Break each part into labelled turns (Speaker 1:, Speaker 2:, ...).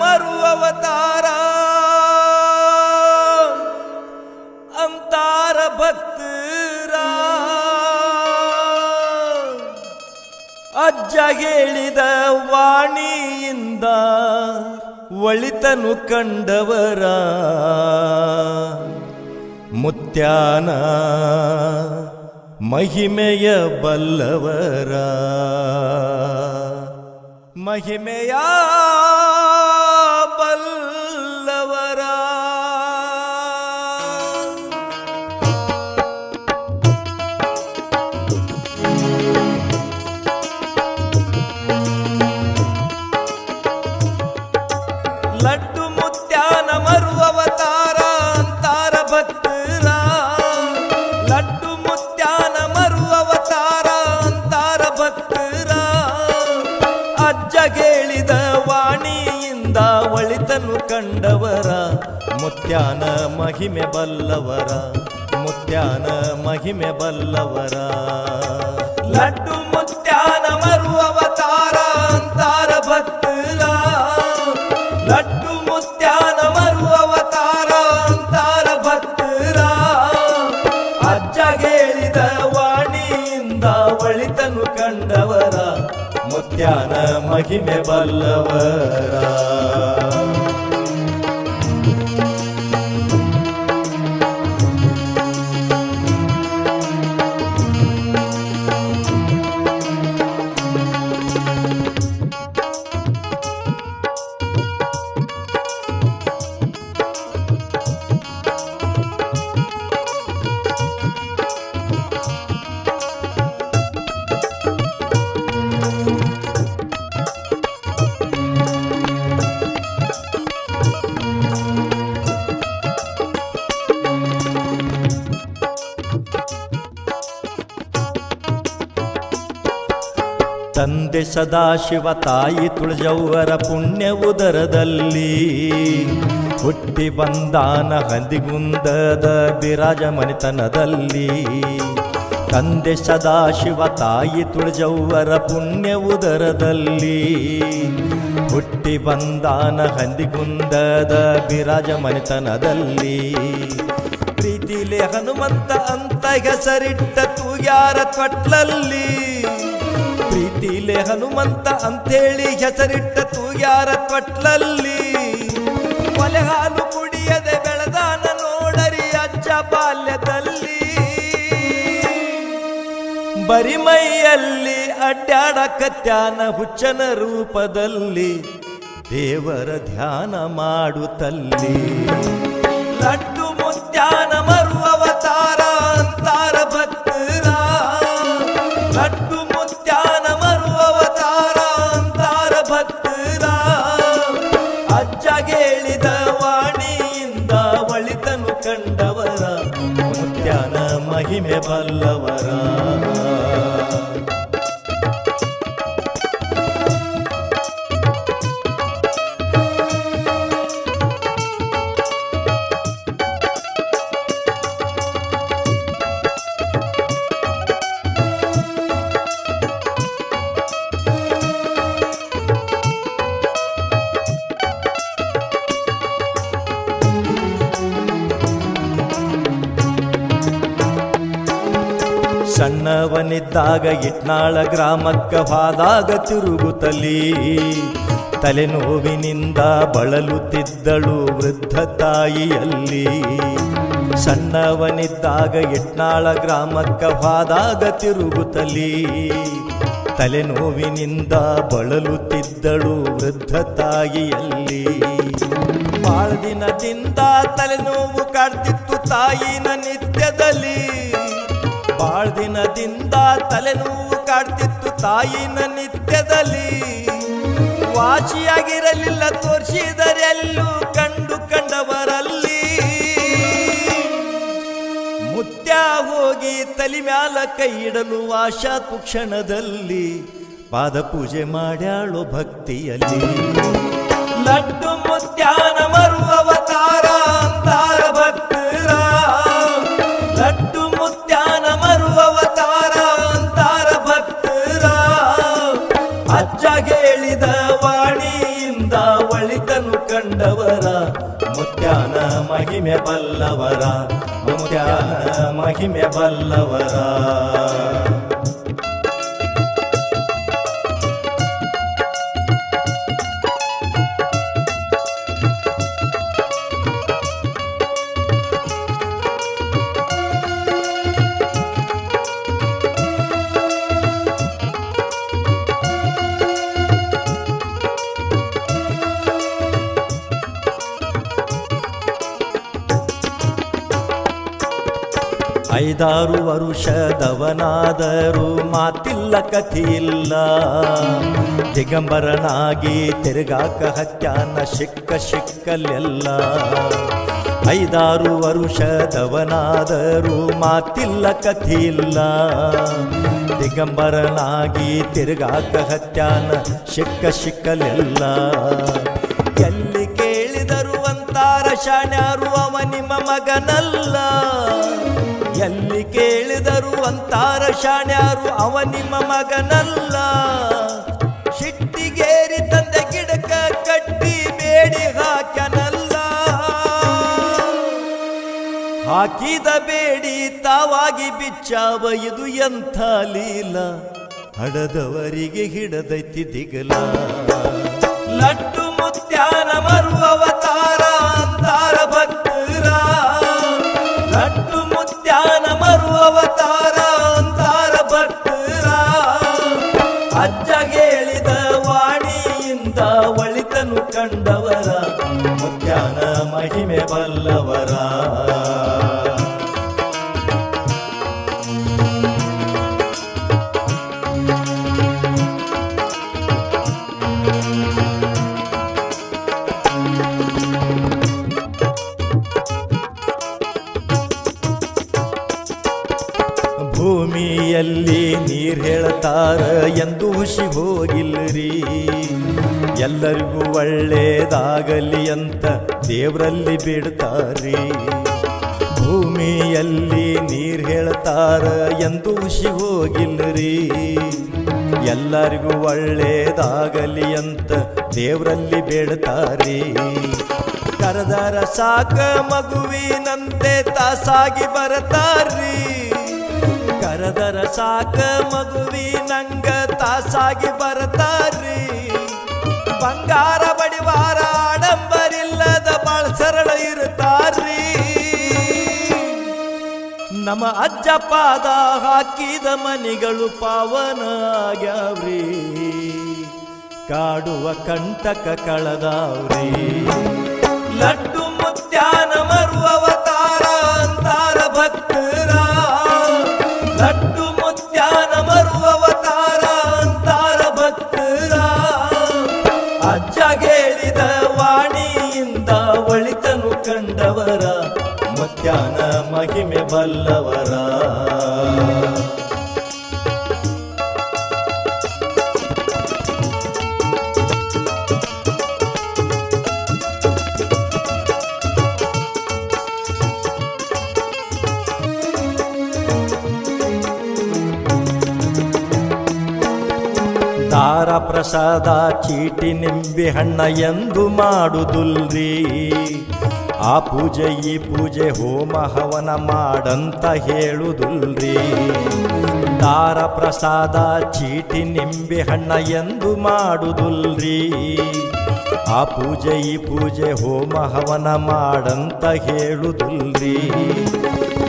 Speaker 1: ಮರು ಅವತಾರ. ಅಂತಾರ ಭಕ್ತರ. ಅಜ್ಜ ಹೇಳಿದ ವಾಣಿಯಿಂದ ಒಳಿತನು ಕಂಡವರ. ಮುತ್ಯಾನ ಮಹಿಮೆಯ ಬಲ್ಲವರ. ಮಹಿಮೆಯ ಲಡ್ಡು ಮುತ್ಯಾನ ಮರು ಅವತಾರ ಅಂತಾರ ಭಕ್ತರ. ಲಡ್ಡು ಮುತ್ಯಾನ ಮರು ಅವತಾರ ಅಂತಾರ ಭಕ್ತರ. ಅಜ್ಜ ಹೇಳಿದ ವಾಣಿಯಿಂದ ಒಳಿತನು ಕಂಡವರ. ಮುತ್ಯಾನ ಮಹಿಮೆ ಬಲ್ಲವರ. ಮುತ್ಯಾನ ಮಹಿಮೆ ಬಲ್ಲವರ. ಲಡ್ಡು ಮುತ್ಯಾನ ಮರು ಲಡ್ಡು ಮುತ್ಯಾನ ಮರು ಅವತಾರ ಅಂತಾರ ಭಕ್ತರ. ಅಜ್ಜ ಹೇಳಿದ ವಾಣಿಯಿಂದ ಒಳಿತನು ಕಂಡವರ ಮುತ್ಯಾನ ಮಹಿಮೆ ಬಲ್ಲವರ. ತಂದೆ ಸದಾಶಿವ ತಾಯಿ ತುಳಜವ್ವರ ಪುಣ್ಯ ಉದರದಲ್ಲಿ ಹುಟ್ಟಿ ಬಂದಾನ ಹಂದಿಗುಂದದ ಬಿರಾಜ ಮನೆತನದಲ್ಲಿ ತಂದೆ ಸದಾಶಿವ ತಾಯಿ ತುಳಜವ್ವರ ಪುಣ್ಯ ಉದರದಲ್ಲಿ ಹುಟ್ಟಿ ಬಂದಾನ ಹಂದಿಗುಂದದ ಬಿರಾಜ ಮನೆತನದಲ್ಲಿ ಪ್ರೀತಿಲೆ ಹನುಮಂತ ಅಂತ ಹೆಸರಿಟ್ಟ ತೂಗ್ಯಾರ ತೊಟ್ಲಲ್ಲಿ ಪ್ರೀತಿಲೆ ಹನುಮಂತ ಅಂತೇಳಿ ಹೆಸರಿಟ್ಟ ತೂಯಾರ ತೊಟ್ಲಲ್ಲಿ ಕೊಲೆ ಹಾಲು ಕುಡಿಯದೆ ಬೆಳೆದಾನ ನೋಡರಿ ಅಜ್ಜ ಬಾಲ್ಯದಲ್ಲಿ. ಬರಿಮೈಯಲ್ಲಿ ಅಡ್ಡಾಡಕತ್ಯಾನ ಹುಚ್ಚನ ರೂಪದಲ್ಲಿ ದೇವರ ಧ್ಯಾನ ಮಾಡುತ್ತಲ್ಲಿ ಲಡ್ಡು ಮುತ್ಯಾನ ಮಹಿಮೆ ಸಣ್ಣವನಿದ್ದಾಗ ಇಟ್ನಾಳ ಗ್ರಾಮಕ್ಕ ಹಾದಾಗ ತಿರುಗುತ್ತಲಿ ತಲೆನೋವಿನಿಂದ ಬಳಲುತ್ತಿದ್ದಳು ವೃದ್ಧ ತಾಯಿಯಲ್ಲಿ. ಸಣ್ಣವನಿದ್ದಾಗ ಇಟ್ನಾಳ ಗ್ರಾಮಕ್ಕ ಹಾದಾಗ ತಿರುಗುತ್ತಲಿ ತಲೆನೋವಿನಿಂದ ಬಳಲುತ್ತಿದ್ದಳು ವೃದ್ಧ ತಾಯಿಯಲ್ಲಿ. ಬಾಳ ದಿನದಿಂದ ತಲೆನೋವು ಕಾಡ್ತಿತ್ತು ತಾಯಿನ ನಿತ್ಯದಲ್ಲಿ. ಬಾಳ ದಿನದಿಂದ ತಲೆನೋವು ಕಾಡ್ತಿತ್ತು ತಾಯಿನ ನಿತ್ಯದಲ್ಲಿ. ವಾಸಿಯಾಗಿರಲಿಲ್ಲ ತೋರಿಸಿದರೆಲ್ಲೂ ಕಂಡು ಕಂಡವರಲ್ಲಿ. ಮುತ್ಯ ಹೋಗಿ ತಲೆ ಮ್ಯಾಲ ಕೈ ಇಡಲು ಆಶಾತು ಕ್ಷಣದಲ್ಲಿ ಪಾದ ಪೂಜೆ ಮಾಡ್ಯಾಳು ಭಕ್ತಿಯಲ್ಲಿ. ಲಡ್ಡು ಮುತ್ಯಾನ ಮರು ಮಹಿಮೆ ಬಲ್ಲವರ ಮುತ್ಯಾನ ಮಹಿಮೆ ಬಲ್ಲವರ. ಐದಾರು ವರುಷದವನಾದರೂ ಮಾತಿಲ್ಲ, ಕಥಿಯಿಲ್ಲ. ದಿಗಂಬರನಾಗಿ ತಿರುಗಾಕ ಹತ್ಯಾನ ಶಿಕ್ಕ ಸಿಕ್ಕಲ್ಲೆಲ್ಲ. ಐದಾರು ವರುಷದವನಾದರೂ ಮಾತಿಲ್ಲ, ಕಥಿಯಿಲ್ಲ. ದಿಗಂಬರನಾಗಿ ತಿರುಗಾಕ ಹತ್ಯಾನ ಶಿಕ್ಕ ಶಿಕ್ಕಲೆಲ್ಲ ಎಲ್ಲಿ ಕೇಳಿದರು ಅಂತಾರ ಶಾಣ್ಯಾರು, ಅವ ನಿಮ್ಮ ಮಗನಲ್ಲ. ಎಲ್ಲಿ ಕೇಳಿದರು ಅಂತಾರ ಶಾಣ್ಯಾರು, ಅವ ನಿಮ್ಮ ಮಗನಲ್ಲ. ಶಿಟ್ಟಿಗೇರಿ ತಂದೆ ಗಿಡಕ ಕಟ್ಟಿ ಬೇಡಿ ಹಾಕನಲ್ಲ ಹಾಕಿದ ಬೇಡಿ ತಾವಾಗಿ ಬಿಚ್ಚಾವ, ಇದು ಎಂಥ ಲೀಲ. ಹಡದವರಿಗೆ ಹಿಡದೈತಿ ದಿಗಲ. ಲಟ್ಟು ಮುತ್ಯಾನ ಮರು ಹೋಗಿಲ್ರಿ ಎಲ್ಲರಿಗೂ ಒಳ್ಳೇದಾಗಲಿ ಅಂತ ದೇವರಲ್ಲಿ ಬಿಡ್ತಾರಿ ಭೂಮಿಯಲ್ಲಿ ನೀರು ಹೇಳ್ತಾರ ಎಂದು ಹುಷಿ ಹೋಗಿಲ್ರಿ. ಎಲ್ಲರಿಗೂ ಒಳ್ಳೇದಾಗಲಿ ಅಂತ ದೇವರಲ್ಲಿ ಬೇಡ್ತಾರಿ ಕರೆದರ ಸಾಕ ಮಗುವಿನಂತೆ ತಾಸಾಗಿ ಬರತಾರ್ರಿ. ಕರೆದರ ಸಾಕ ಮಗುವಿ ನಂಗ ತಾಸಾಗಿ ಬರತಾರಿ ಬಂಗಾರ ಬಡಿವಾರ ಆಡಂಬರಿಲ್ಲದ ಬಾಳ ಸರಳ ಇರುತ್ತಾರ್ರಿ. ನಮ್ಮ ಅಜ್ಜ ಪಾದ ಹಾಕಿದ ಮನಿಗಳು ಪಾವನ ಆಗ್ಯಾವ್ರಿ. ಕಾಡುವ ಕಂಟಕ ಕಳದಾವ್ರಿ. ಅಜ್ಜ ಹೇಳಿದ ವಾಣಿಯಿಂದ ಒಳಿತನು ಕಂಡವರ ಮಧ್ಯಾಹ್ನ ಮಹಿಮೆ ಬಲ್ಲವರ. ದಾರ ಪ್ರಸಾದ ಚೀಟಿ ನಿಂಬೆ ಹಣ್ಣ ಎಂದು ಮಾಡುದುಲ್ರಿ. ಆ ಪೂಜೆ ಈ ಪೂಜೆ ಹೋಮ ಹವನ ಮಾಡಂತ ಹೇಳುದುಲ್ರಿ. ದಾರ ಪ್ರಸಾದ ಚೀಟಿ ನಿಂಬೆ ಹಣ್ಣ ಎಂದು ಮಾಡುದುಲ್ರಿ. ಆ ಪೂಜೆ ಈ ಪೂಜೆ ಹೋಮ ಹವನ ಮಾಡಂತ ಹೇಳುದುಲ್ರಿ.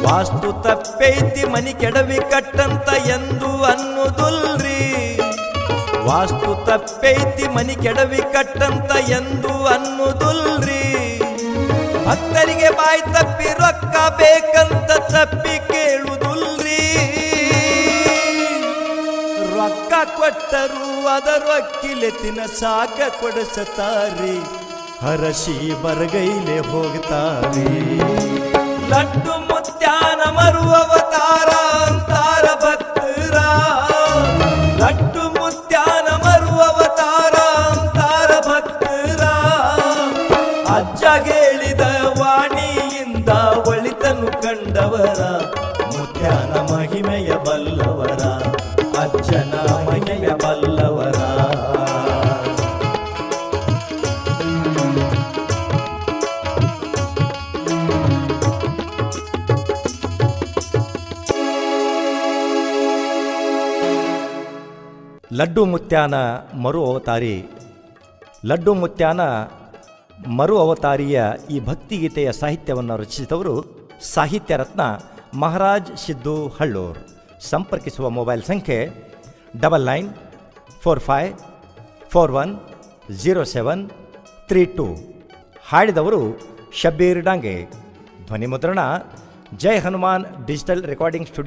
Speaker 1: ವಾಸ್ತು ತಪ್ಪೈತಿ ಮನಿ ಕೆಡವಿ ಕಟ್ಟಂತ ಎಂದು ಅನ್ನುದುಲ್ರಿ. ವಾಸ್ತು ತಪ್ಪೈತಿ, ಮನಿ ಕೆಡವಿ ಕಟ್ಟಂತ ಎಂದು ಅನ್ನುದುಲ್ರಿ. ಭಕ್ತರಿಗೆ ಬಾಯಿ ತಪ್ಪಿ ರೊಕ್ಕ ಬೇಕಂತ ತಪ್ಪಿ ಕೇಳುದುಲ್ರಿ. ರೊಕ್ಕ ಕೊಟ್ಟರು ಅದರ ತಿನ ಸಾಕ ಕೊಡಿಸತಾರಿ. ಹರಸಿ ಬರಗೈಲೆ ಹೋಗ್ತಾರೆ. ಲಡ್ಡು ಮುತ್ಯಾನ ಮರು ಬಲ್ಲವರ, ಮುತ್ಯನ ಮಹಿಮೆಯ ಬಲ್ಲವರ, ಅಜ್ಜನ ಮಹಿಮೆಯ ಬಲ್ಲವರ.
Speaker 2: ಲಡ್ಡು ಮುತ್ಯಾನ ಮರು ಅವತಾರಿ. ಲಡ್ಡು ಮುತ್ಯಾನ ಮರು ಅವತಾರಿಯ ಈ ಭಕ್ತಿಗೀತೆಯ ಸಾಹಿತ್ಯವನ್ನು ರಚಿಸಿದವರು ಸಾಹಿತ್ಯ ರತ್ನ ಮಹಾರಾಜ್ ಸಿದ್ದು ಹಳ್ಳೂರ್. ಸಂಪರ್ಕಿಸುವ ಮೊಬೈಲ್ ಸಂಖ್ಯೆ double nine four five four one zero seven three two. ಹಾಡಿದವರು Shabbir Dange. ಧ್ವನಿ ಮುದ್ರಣ Jai Hanuman digital recording studio